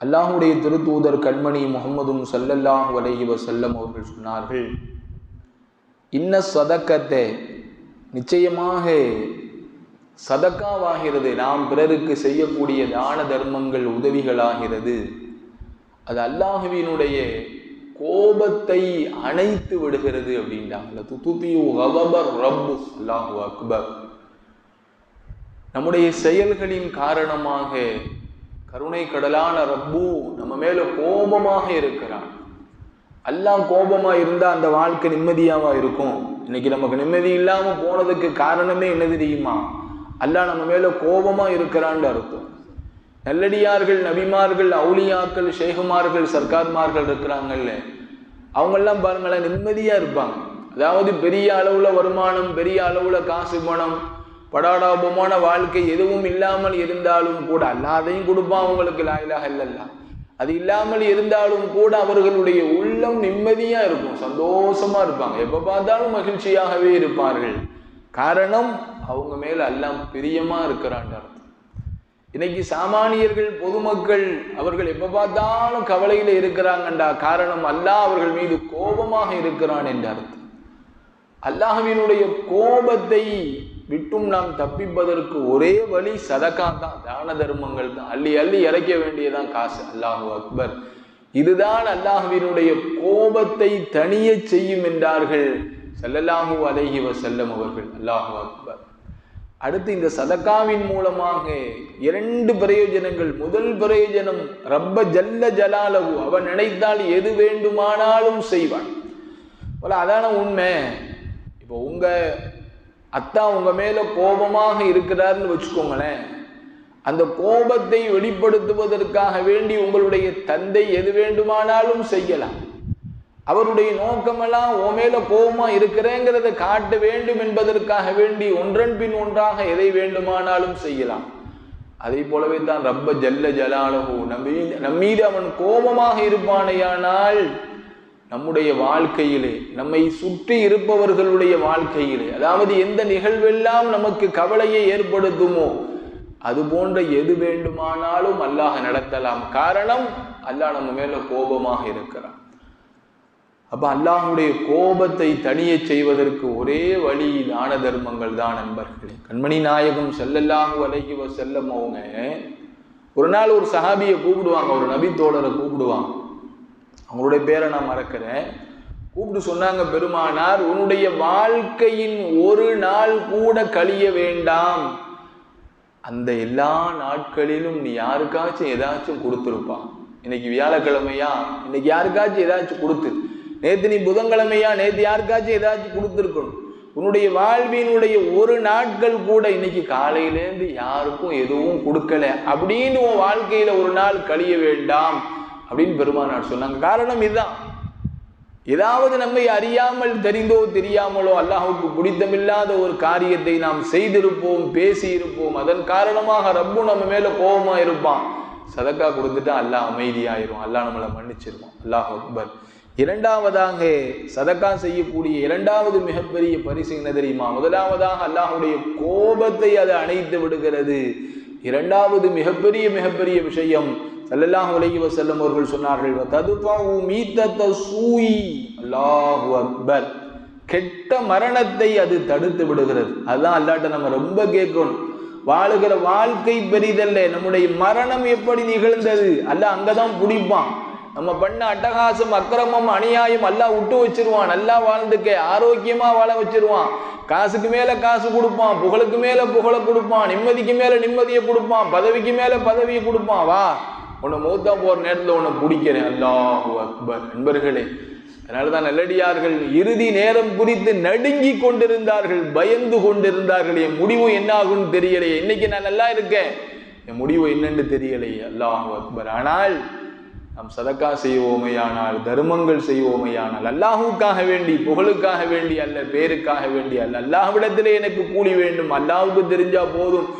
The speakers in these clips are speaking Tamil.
அல்லாஹுடைய திருத்தூதர் கண்மணி முகமதும் சல்லல்லாஹ் அலைஹி வஸல்லம் அவர்கள் சொன்னார்கள் இன்ன சதக்கத்தை நிச்சயமாக சதக்காவாகிறது. நாம் பிறருக்கு செய்யக்கூடிய தான தர்மங்கள் உதவிகளாகிறது. அது அல்லாஹுவினுடைய கோபத்தை அணைத்து விடுகிறது அப்படின்றாங்க. அல்லாஹு அக்பர். நம்முடைய செயல்களின் காரணமாக கருணை கடலான ரப்பு நம்ம மேல கோபமாக இருக்கிறான். எல்லாம் கோபமா இருந்தா அந்த வாழ்க்கை நிம்மதியாவா இருக்கும். இன்னைக்கு நமக்கு நிம்மதி இல்லாம போனதுக்கு காரணமே என்ன தெரியுமா? அல்லாஹ் நம்ம மேல கோபமா இருக்கிறான்னு அர்த்தம். நல்லடியார்கள் நபிமார்கள் அவுளியாக்கள் ஷேகுமார்கள் சர்க்கார்மார்கள் இருக்கிறாங்கல்ல. அவங்கெல்லாம் பாருங்களேன் நிம்மதியா இருப்பாங்க. அதாவது பெரிய அளவுல வருமானம் பெரிய அளவுல காசு பணம் படாடாபமான வாழ்க்கை எதுவும் இல்லாமல் இருந்தாலும் கூட அல்லாதையும் கொடுப்பான் அவங்களுக்கு லாயிலாக இல்லல்லா அது இல்லாமல் இருந்தாலும் கூட அவர்களுடைய உள்ளம் நிம்மதியா இருக்கும் சந்தோஷமா இருப்பாங்க. எப்ப பார்த்தாலும் மகிழ்ச்சியாகவே இருப்பார்கள். காரணம் அவங்க மேல எல்லாம் பிரியமா இருக்கிறான் அர்த்தம். இன்னைக்கு சாமானியர்கள் பொதுமக்கள் அவர்கள் எப்ப பார்த்தாலும் கவலையில இருக்கிறாங்கண்டா காரணம் அல்லாஹ் அவர்கள் மீது கோபமாக இருக்கிறான் என்ற அர்த்தம். அல்லாஹவினுடைய கோபத்தை விட்டும் நாம் தப்பிப்பதற்கு ஒரே வழி சதக்கா தான் தான தர்மங்கள் தான். அள்ளி அள்ளி இறைக்க வேண்டியதான் காசு. அல்லாஹு அக்பர். இதுதான் அல்லாஹுவினுடைய கோபத்தை தனிய செய்யும் என்றார்கள். ஸல்லல்லாஹு அலைஹி வஸல்லம் அவர்கள். அல்லாஹு அக்பர். அடுத்து இந்த சதக்காவின் மூலமாக இரண்டு பிரயோஜனங்கள். முதல் பிரயோஜனம் ரப்ப ஜல்ல ஜலாலவு அவன் நினைத்தால் எது வேண்டுமானாலும் செய்வான். போல அதான உண்மை. இப்போ உங்கள் அத்தா உங்கள் மேலே கோபமாக இருக்கிறாருன்னு வச்சுக்கோங்களேன். அந்த கோபத்தை வெளிப்படுத்துவதற்காக வேண்டி உங்களுடைய தந்தை எது வேண்டுமானாலும் செய்யலாம். அவருடைய நோக்கமெல்லாம் உன் மேல கோபமா இருக்கிறேங்கிறத காட்ட வேண்டும் என்பதற்காக வேண்டி ஒன்றன் பின் ஒன்றாக எதை வேண்டுமானாலும் செய்யலாம். அதே போலவே தான் ரப்ப ஜல்ல ஜலாலஹு நம்மீ நம்மீது அவன் கோபமாக இருப்பானேயானால் நம்முடைய வாழ்க்கையிலே நம்மை சுற்றி இருப்பவர்களுடைய வாழ்க்கையிலே அதாவது எந்த நிகழ்வெல்லாம் நமக்கு கவலையை ஏற்படுத்துமோ அது போன்ற எது வேண்டுமானாலும் அல்லாஹ் நடத்தலாம். காரணம் அல்லாஹ் நம்ம மேல கோபமாக இருக்கிறான். அப்ப அல்லாஹுடைய கோபத்தை தனிய செய்வதற்கு ஒரே வழி தான தர்மங்கள் தான் நண்பர்களே. கண்மணி நாயகம் செல்லல்லாஹு அலைஹி செல்லம் அவங்க ஒரு நாள் ஒரு சஹாபியை கூப்பிடுவாங்க ஒரு நபி தோழரை கூப்பிடுவாங்க. அவங்களுடைய பேரை நான் மறக்கிறேன். கூப்பிட்டு சொன்னாங்க பெருமானார் உன்னுடைய வாழ்க்கையின் ஒரு நாள் கூட கழிய வேண்டாம். அந்த எல்லா நாட்களிலும் நீ யாருக்காச்சும் ஏதாச்சும் கொடுத்துருப்பான். இன்னைக்கு வியாழக்கிழமையா? இன்னைக்கு யாருக்காச்சும் ஏதாச்சும் கொடுத்து. நேத்து நீ புதன்கிழமையா? நேத்து யாருக்காச்சும் ஏதாச்சும் கொடுத்துருக்கணும். உன்னுடைய வாழ்வினுடைய ஒரு நாட்கள் கூட இன்னைக்கு காலையிலேருந்து யாருக்கும் எதுவும் கொடுக்கல. அப்படின்னு உன் வாழ்க்கையில ஒரு நாள் கழிய வேண்டாம். அப்படின்னு பெருமானார் சொன்னாங்க. காரணம் இதுதான். ஏதாவது நம்மை அறியாமல் தெரிந்தோ தெரியாமலோ அல்லாஹுக்கு பிடித்தமில்லாத ஒரு காரியத்தை நாம் செய்திருப்போம் பேசியிருப்போம். அதன் காரணமாக ரப்பும் நம்ம மேல கோபமா இருப்பான். சதக்கா கொடுத்துட்டா அல்லாஹ் அமைதியாயிரும். அல்லாஹ் நம்மளை மன்னிச்சிருவான். அல்லாஹ் அக்பர். இரண்டாவதாக சதக்கா செய்யக்கூடிய இரண்டாவது மிகப்பெரிய பரிசு என்ன தெரியுமா? முதலாவதாக அல்லாஹுடைய கோபத்தை அது அணைத்து விடுகிறது. இரண்டாவது மிகப்பெரிய மிகப்பெரிய விஷயம் சல்லல்லாஹு உலகி செல்லும் அவர்கள் சொன்னார்கள் ததுபாவு மீத்தத்த சூயி. அல்லாஹு அக்பர். கெட்ட மரணத்தை அது தடுத்து விடுகிறது. அதுதான் அல்லாட்ட நம்ம ரொம்ப கேட்கணும். வாழுகிற வாழ்க்கை பெரிதல்ல. நம்முடைய மரணம் எப்படி நிகழ்ந்தது? அல்ல அங்கதான் பிடிப்பான். நம்ம பண்ண அட்டகாசம் அக்கிரமம் அநியாயம் எல்லாம் விட்டு வச்சிருவான். நல்லா வாழ்ந்துக்க ஆரோக்கியமா வாழ வச்சிருவான். காசுக்கு மேல காசு கொடுப்பான் புகழுக்கு மேல புகழை கொடுப்பான் நிம்மதிக்கு மேல நிம்மதியை கொடுப்பான் பதவிக்கு மேல பதவியை கொடுப்பான். வா. உன்னை மூத்தா போகிற நேரத்தில் உன்னை பிடிக்கிறேன். அல்லாஹு அக்பர். நண்பர்களே அதனாலதான் நல்லடியார்கள் இறுதி நேரம் குறித்து நடுங்கி கொண்டிருந்தார்கள் பயந்து கொண்டிருந்தார்கள். என் முடிவு என்ன ஆகும்னு தெரியலையே. இன்னைக்கு நான் நல்லா இருக்கேன். என் முடிவு என்னன்னு தெரியலையே. அல்லாஹு அக்பர். ஆனால் நாம் சதக்கா செய்வோமையானால் தர்மங்கள் செய்வோமையானால் அல்லாஹுக்காக வேண்டி புகழுக்காக வேண்டி அல்ல பேருக்காக வேண்டி அல்ல அல்லாஹ்விடத்திலே எனக்கு கூலி வேண்டும் அல்லாஹுக்கு தெரிஞ்சா போதும்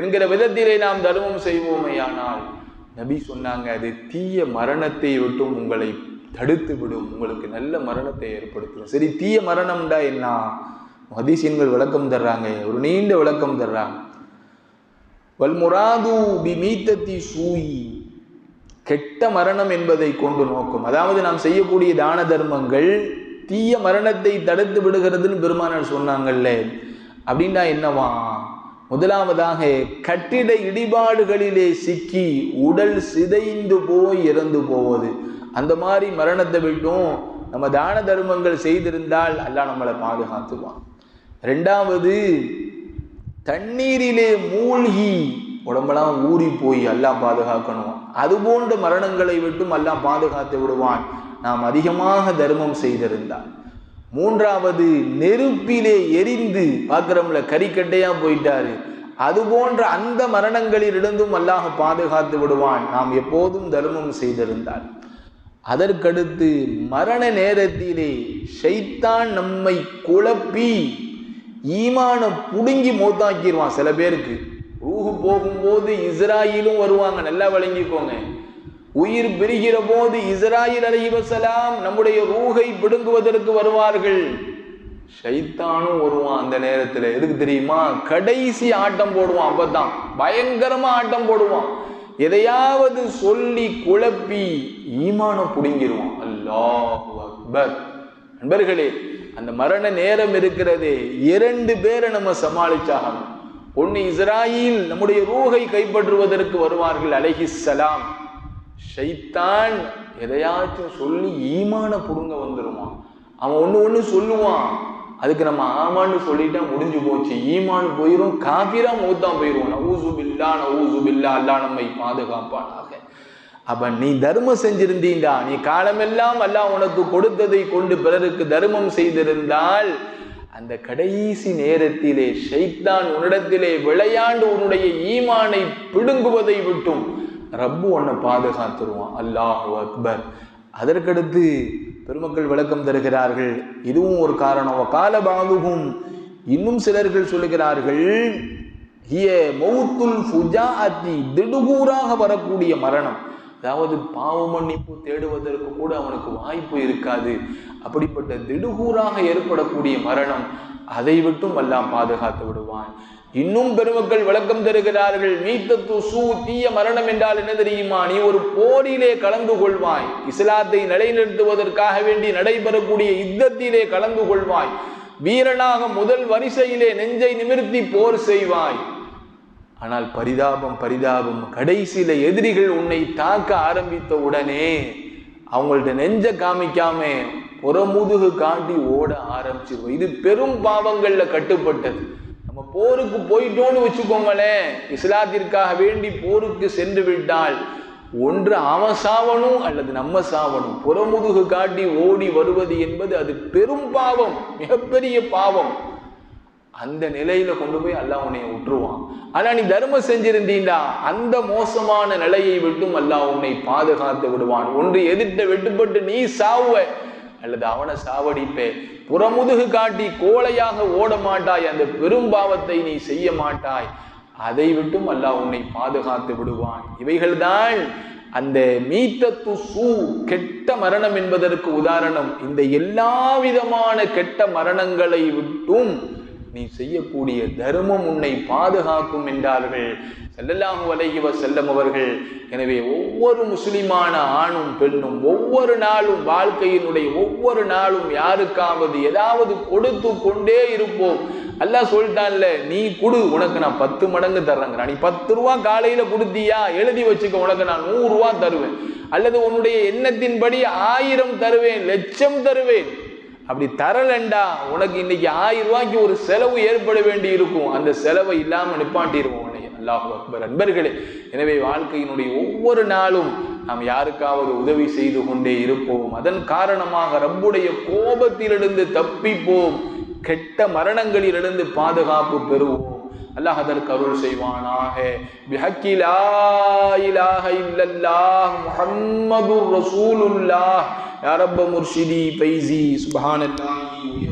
என்கிற விதத்திலே நாம் தர்மம் செய்வோமையானால் நபி சொன்னாங்க அது தீய மரணத்தை விட்டும் உங்களை தடுத்து விடும். உங்களுக்கு நல்ல மரணத்தை ஏற்படுத்தும் சரி தீய மரணம்டா என்ன? ஹதீசியன்கள் விளக்கம் தர்றாங்க. ஒரு நீண்ட விளக்கம் தர்றாங்க. வல்முராது பி சூயி. கெட்ட மரணம் என்பதை கொண்டு நோக்கும். அதாவது நாம் செய்யக்கூடிய தான தர்மங்கள் தீய மரணத்தை தடுத்து விடுகிறதுன்னு பெருமானார் சொன்னாங்கல்ல. அப்படின்னா என்னவா? முதலாவதாக கட்டிட இடிபாடுகளிலே சிக்கி உடல் சிதைந்து போய் இறந்து போவது. அந்த மாதிரி மரணத்தை விட்டும் நம்ம தான தர்மங்கள் செய்திருந்தால் எல்லாம் நம்மளை பாதுகாத்துவான். ரெண்டாவது தண்ணீரிலே மூழ்கி உடம்பெல்லாம் ஊறி போய் எல்லாம் பாதுகாக்கணும். அது போன்ற மரணங்களை விட்டும் எல்லாம் பாதுகாத்து விடுவான். நாம் அதிகமாக தர்மம் செய்திருந்தால். மூன்றாவது நெருப்பிலே எரிந்து பார்க்குறோம்ல கறிக்கட்டையாக போயிட்டாரு. அது போன்ற அந்த மரணங்களிலிருந்தும் அல்லாஹ் பாதுகாத்து விடுவான். நாம் எப்போதும் தர்மம் செய்திருந்தால். அதற்கடுத்து மரண நேரத்திலே ஷைத்தான் நம்மை குழப்பி ஈமான புடுங்கி மூத்தாக்கிடுவான் சில பேருக்கு. ரூஹு போகும்போது இஸ்ராயிலும் வருவாங்க நல்லா வழங்கிக்கோங்க உயிர் பிரிகிற போது இஸ்ராயில் அலைவசலாம் நம்முடைய ரூகை பிடுங்குவதற்கு வருவார்கள். ஷைத்தானும் வருவான் அந்த நேரத்தில். எதுக்கு தெரியுமா? கடைசி ஆட்டம் போடுவான் அப்பதான். பயங்கரமா ஆட்டம் போடுவான். எதையாவது சொல்லி குழப்பி ஈமான புடுங்கிடுவான் அல்லாஹு அக்பர். நண்பர்களே அந்த மரண நேரம் இருக்கிறதே. இரண்டு பேரை நம்ம சமாளிச்சாகணும். ஒன்னு இஸ்ராயில் நம்முடைய ரூகை கைப்பற்றுவதற்கு வருவார்கள் அலைஹிஸ்ஸலாம். ஷைத்தான் எதையாச்சும் சொல்லி ஈமான புடுங்க வந்துடுவான் அவன் ஒன்று ஒன்று சொல்லுவான். அதுக்கு நம்ம ஆமான்னு சொல்லிட்டா முடிஞ்சு போச்சு. ஈமான் போயிரும் காபிரா மூத்தான் போயிரும். நவூசு பில்லா நவூசு பில்லா அல்லா நம்மை பாதுகாப்பானாக. அப்ப நீ தர்மம் செஞ்சிருந்தீண்டா. நீ காலமெல்லாம் அல்லா உனக்கு கொடுத்ததை கொண்டு பிறருக்கு தர்மம் செய்திருந்தால் அந்த கடைசி நேரத்திலே ஷைத்தான் உன்னிடத்திலே விளையாண்டு உன்னுடைய ஈமானை பிடுங்குவதை விட்டும். ரப்பு ஒன்றை பாதுகாத்துருவான். அல்லாஹு அக்பர். அதற்கடுத்து பெருமக்கள் விளக்கம் தருகிறார்கள். இதுவும் ஒரு காரணம். கால பாதுகும். இன்னும் சிலர்கள் சொல்லுகிறார்கள் ஹிய மௌத்துல் ஃபுஜாஅத்தி. திடுகூறாக வரக்கூடிய மரணம். அதாவது பாவ மன்னிப்பு தேடுவதற்கு கூட அவனுக்கு வாய்ப்பு இருக்காது. அப்படிப்பட்ட திடுகூறாக ஏற்படக்கூடிய மரணம் அதை விட்டும் எல்லாம் பாதுகாத்து விடுவான். இன்னும் பெருமக்கள் விளக்கம் தருகிறார்கள். மீத்தத்து சூ தீய மரணம் என்றால் என்ன தெரியுமா? நீ ஒரு போரிலே கலந்து கொள்வாய். இஸ்லாத்தை நிலைநிறுத்துவதற்காக வேண்டி நடைபெறக்கூடிய யுத்தத்திலே கலந்து கொள்வாய். வீரனாக முதல் வரிசையிலே நெஞ்சை நிமிர்த்தி போர் செய்வாய். ஆனால் பரிதாபம் பரிதாபம். கடைசியில எதிரிகள் உன்னை தாக்க ஆரம்பித்த உடனே அவங்கள்ட்ட நெஞ்ச காமிக்காம புறமுதுகு காட்டி ஓட ஆரம்பிச்சிருவோம் இது பெரும் பாவங்கள்ல கட்டுப்பட்டது. நம்ம போருக்கு போயிட்டோம்னு வச்சுக்கோங்களேன். இஸ்லாத்திற்காக வேண்டி போருக்கு சென்று விட்டால் ஒன்று அவன் சாவணும் அல்லது நம்ம சாவணும். புறமுதுகு காட்டி ஓடி வருவது என்பது அது பெரும் பாவம் மிகப்பெரிய பாவம். அந்த நிலையில கொண்டு போய் அல்லாஹ் உன்னை விட்டுருவான் ஆனா நீ தர்மம் செஞ்சிருந்தீண்டா? அந்த மோசமான நிலையை விட்டும் அல்லாஹ் உன்னை பாதுகாத்து விடுவான். ஒன்று எதிர்த்த வெட்டுப்பட்டு நீ சாவுவ. அல்லது அவனை சாவடிப்பே. புறமுதுகு காட்டி கோழையாக ஓட மாட்டாய் அந்த பெரும்பாவத்தை நீ செய்ய மாட்டாய். அதை விட்டும் அல்லாஹ் உன்னை பாதுகாத்து விடுவான். இவைகள்தான் அந்த மீத்தத்து சூ கெட்ட மரணம் என்பதற்கு உதாரணம். இந்த எல்லா விதமான கெட்ட மரணங்களை விட்டும் நீ செய்யக்கூடிய தர்மம் உன்னை பாதுகாக்கும் என்றார்கள். செல்லலாம் வலைகிவ செல்லம் அவர்கள். எனவே ஒவ்வொரு முஸ்லிமான ஆணும் பெண்ணும் ஒவ்வொரு நாளும் வாழ்க்கையினுடைய ஒவ்வொரு நாளும் யாருக்காவது ஏதாவது கொடுத்து கொண்டே இருப்போம். அல்லா சொல்லிட்டான்ல நீ கொடு உனக்கு நான் பத்து மடங்கு தர்றேங்க நீ பத்து ரூபா காலையில கொடுத்தியா? எழுதி வச்சுக்க உனக்கு நான் நூறு ரூபா தருவேன். அல்லது உன்னுடைய எண்ணத்தின்படி ஆயிரம் தருவேன் லட்சம் தருவேன். அப்படி தரலண்டா உனக்கு இன்னைக்கு ஆயிரம் ரூபாய்க்கு ஒரு செலவு ஏற்பட வேண்டி இருக்கும் அந்த செலவை இல்லாமல் நிப்பாட்டிடுவோம் உன்னை அல்லாஹ் அக்பர். அன்பர்களே எனவே வாழ்க்கையினுடைய ஒவ்வொரு நாளும் நாம் யாருக்காவது உதவி செய்து கொண்டே இருப்போம். அதன் காரணமாக ரப்புடைய கோபத்திலிருந்து தப்பிப்போம். கெட்ட மரணங்களிலிருந்து பாதுகாப்பு பெறுவோம். அல்லாஹ் அதற்கு அருள் செய்வானாக. பிஹக்கி இலாஹ இல்லல்லாஹ் முஹம்மது ரசூலுல்லாஹ். يا رب مرشدي فيزي سبحان الله.